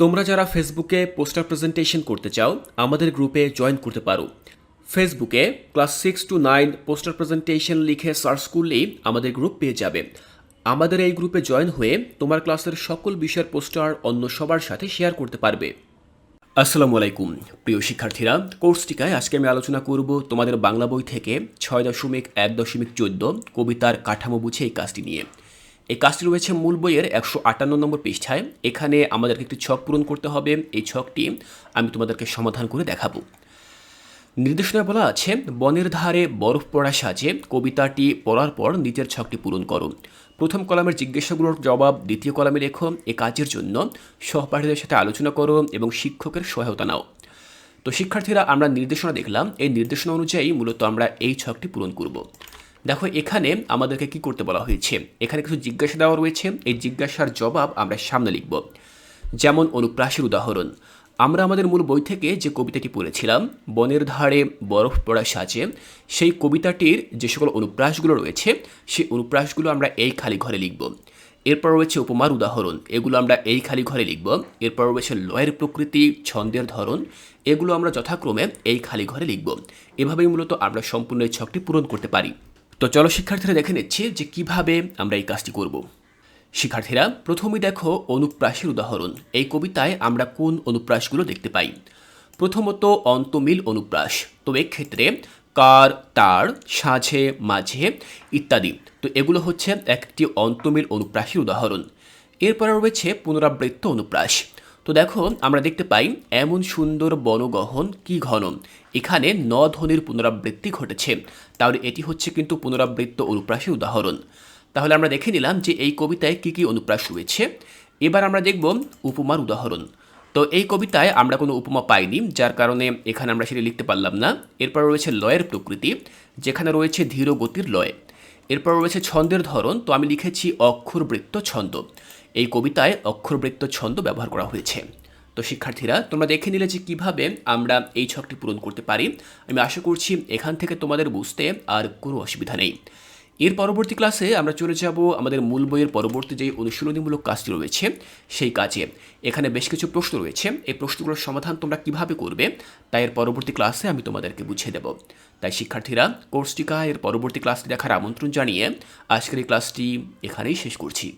তোমরা যারা ফেসবুকে পোস্টার প্রেজেন্টেশন করতে চাও, আমাদের গ্রুপে জয়েন করতে পারো। ফেসবুকে class six to nine poster presentation লিখে সার্চ করলেই আমাদের গ্রুপ পেয়ে যাবে। আমাদের এই গ্রুপে জয়েন হয়ে তোমার ক্লাসের সকল বিষয়ের পোস্টার অন্য সবার সাথে শেয়ার করতে পারবে। আসসালামু আলাইকুম। প্রিয় শিক্ষার্থীরা কোর্সটিকায় আজকে আমি আলোচনা করব তোমাদের বাংলা বই থেকে ছয় দশমিক এক দশমিক চোদ্দ কবিতার কাঠামো বুঝে এই কাজটি নিয়ে। এই কাজটি রয়েছে মূল বইয়ের একশো আটান্ন নম্বর পৃষ্ঠায়। এখানে আমাদেরকে একটি ছক পূরণ করতে হবে। এই ছকটি আমি তোমাদেরকে সমাধান করে দেখাবো। নির্দেশনা বলা আছে, বনের ধারে বরফ পড়া সাজে কবিতাটি পড়ার পর নিচের ছকটি পূরণ করো। প্রথম কলামের জিজ্ঞাসাগুলোর জবাব দ্বিতীয় কলামে লেখো, এ কাজের জন্য সহপাঠীদের সাথে আলোচনা করো এবং শিক্ষকের সহায়তা নাও। তো শিক্ষার্থীরা আমরা নির্দেশনা দেখলাম। এই নির্দেশনা অনুযায়ী মূলত আমরা এই ছকটি পূরণ করব। দেখো, এখানে আমাদেরকে কি করতে বলা হয়েছে? এখানে কিছু জিজ্ঞাসা দেওয়া রয়েছে। এই জিজ্ঞাসার জবাব আমরা সামনে লিখব। যেমন অনুপ্রাসের উদাহরণ, আমরা আমাদের মূল বই থেকে যে কবিতাটি পড়েছিলাম, বনের ধারে বরফ পড়া সাজে, সেই কবিতাটির যে সকল অনুপ্রাসগুলো রয়েছে, সেই অনুপ্রাসগুলো আমরা এই খালি ঘরে লিখব। এরপর রয়েছে উপমার উদাহরণ, এগুলো আমরা এই খালি ঘরে লিখব। এরপর রয়েছে লয়ের প্রকৃতি, ছন্দের ধরন, এগুলো আমরা যথাক্রমে এই খালি ঘরে লিখব। এভাবেই মূলত আমরা সম্পূর্ণ এই ছকটি পূরণ করতে পারি। তো চলো শিক্ষার্থীরা দেখে নিচ্ছি যে কীভাবে আমরা এই কাজটি করব। শিক্ষার্থীরা প্রথমে দেখো অনুপ্রাসের উদাহরণ। এই কবিতায় আমরা কোন অনুপ্রাসগুলো দেখতে পাই? প্রথমত, অন্তমিল অনুপ্রাস। তো এক্ষেত্রে, কার, তার, সাঝে, মাঝে ইত্যাদি। তো এগুলো হচ্ছে একটি অন্তমিল অনুপ্রাসের উদাহরণ। এরপরে রয়েছে পুনরাবৃত্ত অনুপ্রাস। তো দেখো, আমরা দেখতে পাই, এমন সুন্দর বনগহন কি ঘন এখানে ন ধ্বনির পুনরাবৃত্তি ঘটেছে। তাহলে এটি হচ্ছে কিন্তু পুনরাবৃত্ত অনুপ্রাসের উদাহরণ। তাহলে আমরা দেখে নিলাম যে এই কবিতায় কি কি অনুপ্রাস রয়েছে। এবার আমরা দেখব উপমার উদাহরণ। তো এই কবিতায় আমরা কোনো উপমা পাইনি, যার কারণে এখানে আমরা সেটি লিখতে পারলাম না। এরপর রয়েছে লয়ের প্রকৃতি, যেখানে রয়েছে ধীর গতির লয়। এরপর রয়েছে ছন্দের ধরন, তো আমি লিখেছি অক্ষরবৃত্ত ছন্দ। এই কবিতায় অক্ষরবৃত্ত ছন্দ ব্যবহার করা হয়েছে। তো শিক্ষার্থীরা, তোমরা দেখে নিলে যে কীভাবে আমরা এই ছকটি পূরণ করতে পারি। আমি আশা করছি এখান থেকে তোমাদের বুঝতে আর কোনো অসুবিধা নেই। এর পরবর্তী ক্লাসে আমরা চলে যাব আমাদের মূল বইয়ের পরবর্তী যে অনুশীলনীমূলক কাজটি রয়েছে, সেই কাজে। এখানে বেশ কিছু প্রশ্ন রয়েছে। এই প্রশ্নগুলোর সমাধান তোমরা কীভাবে করবে, তাই এর পরবর্তী ক্লাসে আমি তোমাদেরকে বুঝিয়ে দেব। তাই শিক্ষার্থীরা কোর্সটিকা এর পরবর্তী ক্লাসটি দেখার আমন্ত্রণ জানিয়ে আজকের এই ক্লাসটি এখানেই শেষ করছি।